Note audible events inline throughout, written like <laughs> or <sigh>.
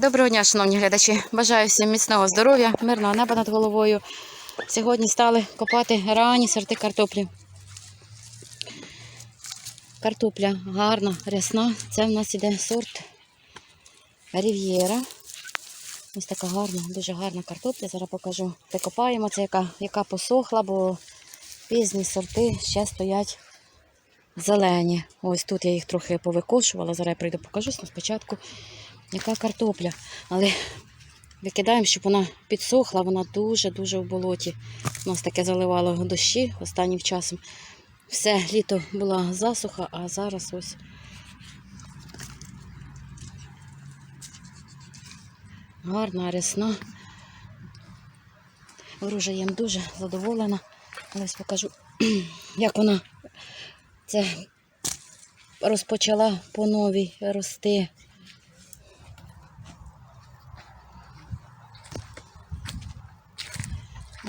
Доброго дня, шановні глядачі. Бажаю всім міцного здоров'я, мирного неба над головою. Сьогодні стали копати ранні сорти картоплі. Картопля гарна, рясна. Це в нас іде сорт Рів'єра. Ось така гарна, дуже гарна картопля. Зараз покажу. Де копаємо. Це яка, яка посохла, бо пізні сорти ще стоять зелені. Ось тут я їх трохи повикошувала. Зараз я прийду покажу спочатку, яка картопля. Але викидаємо, щоб вона підсохла, вона дуже-дуже в болоті. У нас таке заливало дощі останнім часом. Все літо була засуха, а зараз ось. Гарна, рясна. Врожаєм дуже задоволена. Ось покажу, <clears throat> як вона це розпочала по новій рости.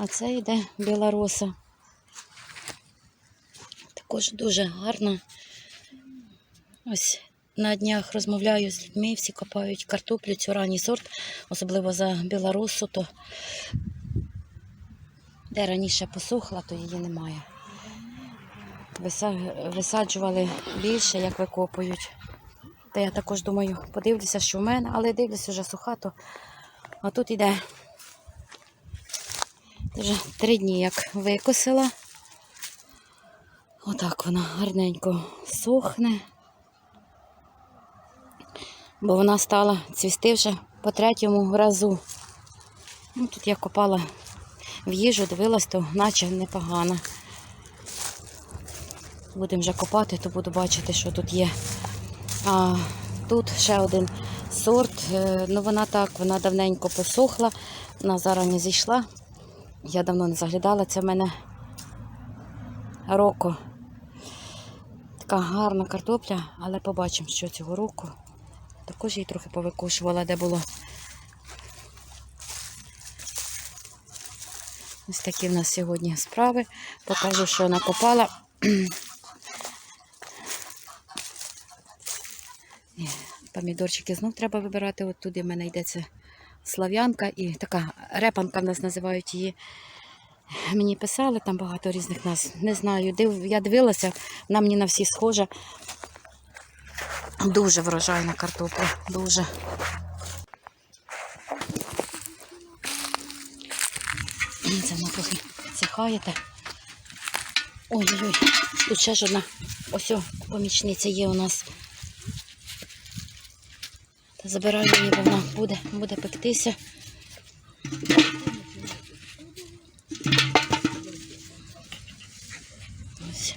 А це йде білороса. Також дуже гарна. Ось на днях розмовляю з людьми, всі копають картоплю, цю ранній сорт, особливо за білорусу, то де раніше посохла, то її немає. Висаджували більше, як викопують. Та я також думаю, подивлюся, що в мене, але дивлюся вже суха, то а тут іде вже три дні, як викосила. Отак вона гарненько сохне. Бо вона стала цвісти вже по третьому разу. Ну, тут я копала в їжу, дивилась, то наче непогано. Будемо вже копати, то буду бачити, що тут є. А тут ще один сорт. Е, Ну вона так, вона давненько посохла, вона зараз не зійшла. Я давно не заглядала, це в мене роко. Така гарна картопля, але побачимо, що цього року. Також її трохи повикошувала, де було. Ось такі в нас сьогодні справи. Покажу, що накопала. Помідорчики знов треба вибирати. От туди в мене йдеться слав'янка і така репанка в нас називають її. Мені писали там багато різних нас. Не знаю. Див, я дивилася, вона мені на всі схожа. Дуже врожайна картопля. Дуже. Це вона трохи цихаєте. Ой-ой-ой, тут ще ж одна. Ось помічниця є у нас. Забираю її, вона буде, буде пектися. Ось.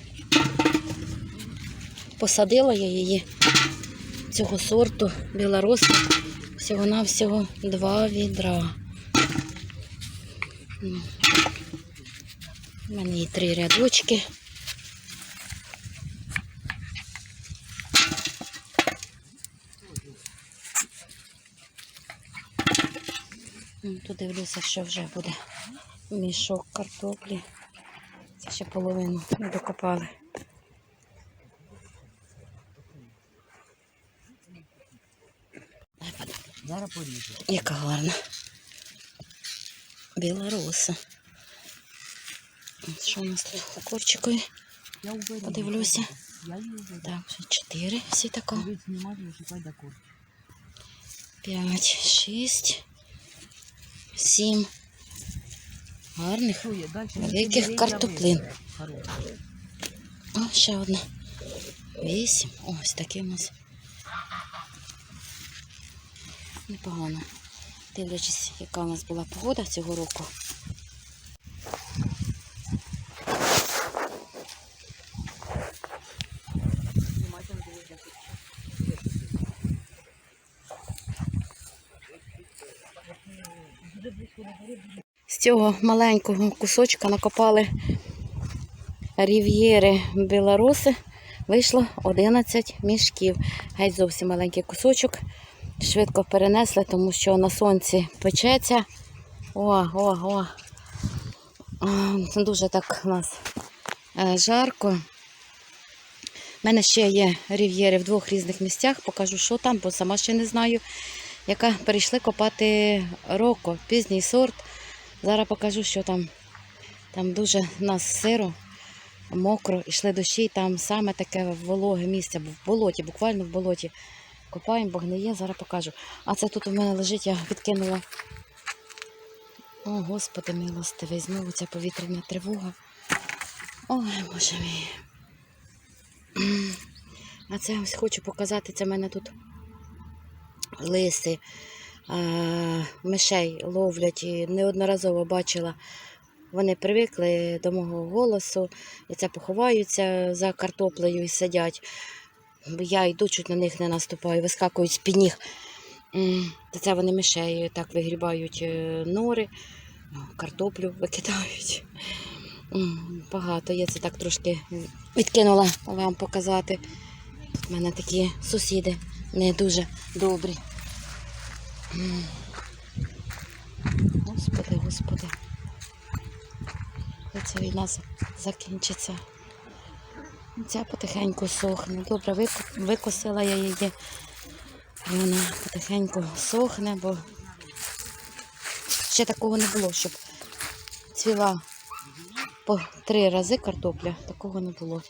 Посадила я її цього сорту білороса всього-навсього два відра. У мене є три рядочки. Тут дивлюся, що вже буде мішок картоплі. Це ще половину не докопали. Зараз поріжу. Яка гарна. Білоруса. Що у нас тут окурчикою? Подивлюся. Так, вже чотири. всі тако. 5, 6 сім. Гарних великих картоплин. О, ще одна. Вісім. Ось такі у нас. Непогано. Дивлячись, яка у нас була погода цього року. З цього маленького кусочка накопали рів'єри білоруси. Вийшло 11 мішків. Геть зовсім маленький кусочок. Швидко перенесли, тому що на сонці печеться. О, о, о. Дуже так у нас е, жарко. У мене ще є рів'єри в двох різних місцях. Покажу, що там, бо сама ще не знаю. Яка перейшли копати роко, пізній сорт. Зараз покажу, що там. Там дуже у нас сиро, мокро, йшли дощі, там саме таке вологе місце, в болоті, буквально в болоті. Копаємо, бо гниє, зараз покажу. А це тут у мене лежить, я відкинула. О, Господи милостивий, знову ця повітряна тривога. Ой, боже мій. <clears throat> А це ось хочу показати, це в мене тут лиси, мишей ловлять і неодноразово бачила. Вони привикли до мого голосу, і це поховаються за картоплею і сидять. Я йду, чуть на них не наступаю, вискакують з під ніг. Це вони мишей так вигрібають е, нори, картоплю викидають. Багато. Я це так трошки відкинула вам показати. Тут в мене такі сусіди не дуже добрі. Господи, господи. Ця війна закінчиться. Ця потихеньку сохне. Добре, викосила я її. Вона потихеньку сохне, бо ще такого не було, щоб цвіла по три рази картопля. Такого не було.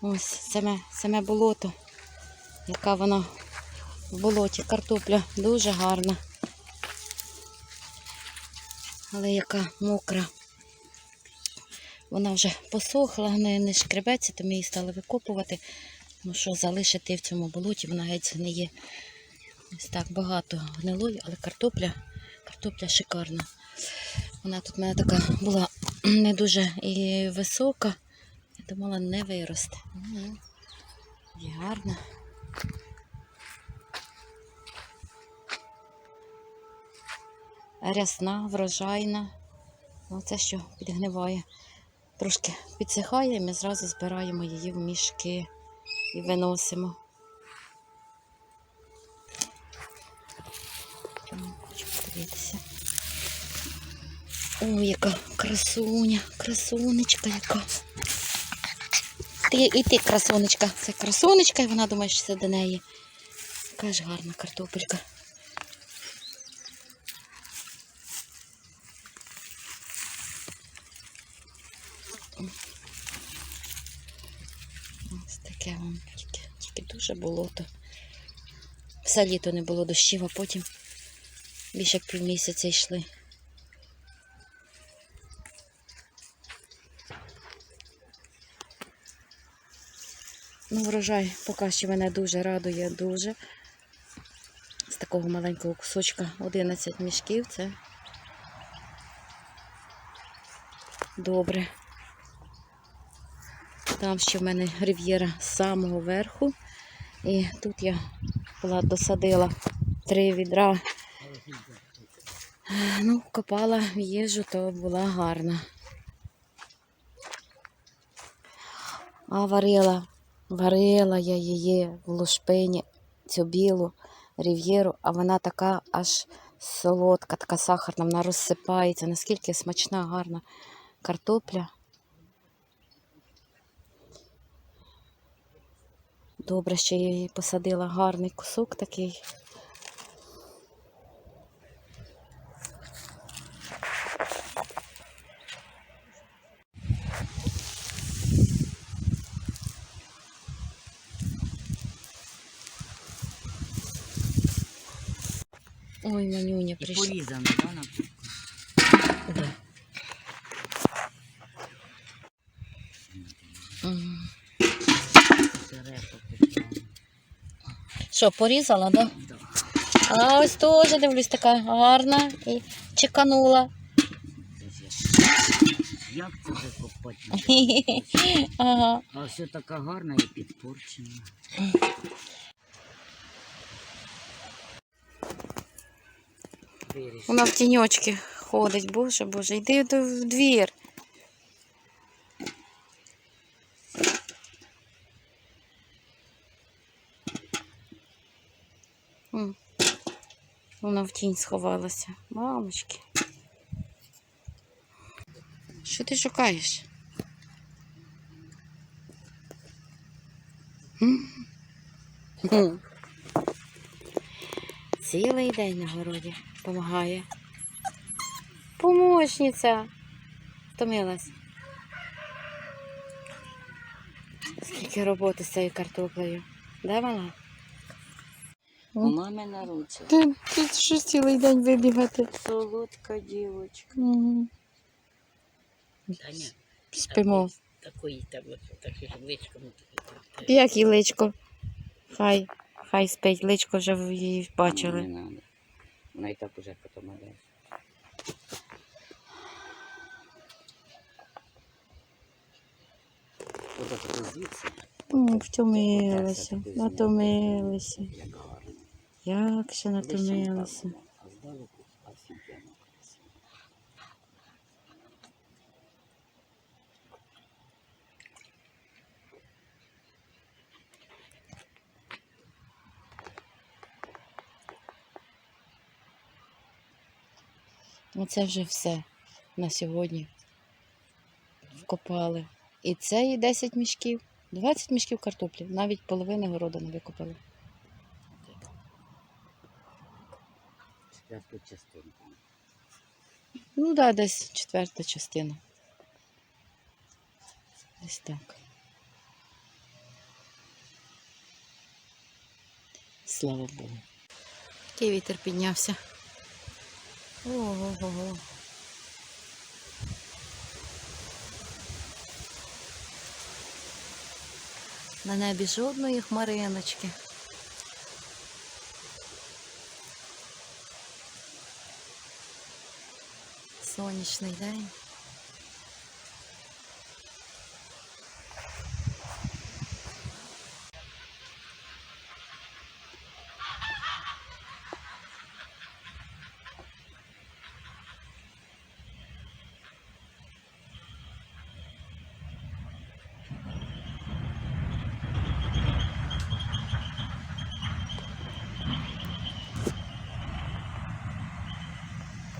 Ось саме, саме болото, яка вона в болоті. Картопля дуже гарна. Але яка мокра. Вона вже посохла, не, не шкребеться, то ми її стали викопувати. Тому що залишити в цьому болоті, вона геть згниє. Ось так багато гнилої, але картопля, картопля шикарна. Вона тут в мене така була <clears throat> не дуже і висока. Думала, не виросте. Ну, І гарна. Рясна, врожайна. Оце що підгниває. Трошки підсихає, і ми зразу збираємо її в мішки і виносимо. Хочу подивитися. Ой, яка красуня, красунечка яка. Ти, і ти красунечка. Це красунечка, і вона думає, що це до неї. Яка ж гарна картопелька. Ось таке вам тільки, тільки дуже болото. Все літо не було дощів, а потім більше як півмісяця йшли. Врожай поки що мене дуже радує, дуже. З такого маленького кусочка 11 мішків це добре. Там ще в мене рив'єра з самого верху. І тут я була досадила три відра. Ну, копала їжу, то була гарна. А варила, варила я її в лушпині, цю білу рів'єру, а вона така аж солодка, така сахарна, вона розсипається. Наскільки смачна, гарна картопля. Добре, що я її посадила гарний кусок такий. Ой, манюня І прийшла. порізано, да, на Да. Що, порізала, да? Да. А ось теж дивлюсь, така гарна і чеканула. Як це закопати? <laughs> Ага. А все така гарна і підпорчена. Вона в тіньочки ходить, боже, боже, йди в двір. Вона в тінь сховалася. Мамочки. Що ти шукаєш? Цілий день на городі допомагає. Помощниця. Втомилась. Скільки роботи з цією картоплею. Да, мала? У мами на руці. Ти, ти що цілий день вибігати? Солодка дівочка. Угу. Таня, Спимо. такої там, таких личком. Як і личко? Хай, хай спить, личко вже в- її бачили. Не надо. Вона і так уже звідси, М, Втомилися, натомилися. як гарно. Як ще натомилися. так було, А здалеку офігенно красиво. Оце вже все на сьогодні. Вкопали. І це і 10 мішків. 20 мішків картоплі. Навіть половини городу не викопали. Четверту частинку. Ну так, да, десь четверта частина. Десь так. Слава Богу. Який вітер піднявся. Ого-го. На небі жодної хмариночки. Сонячний день.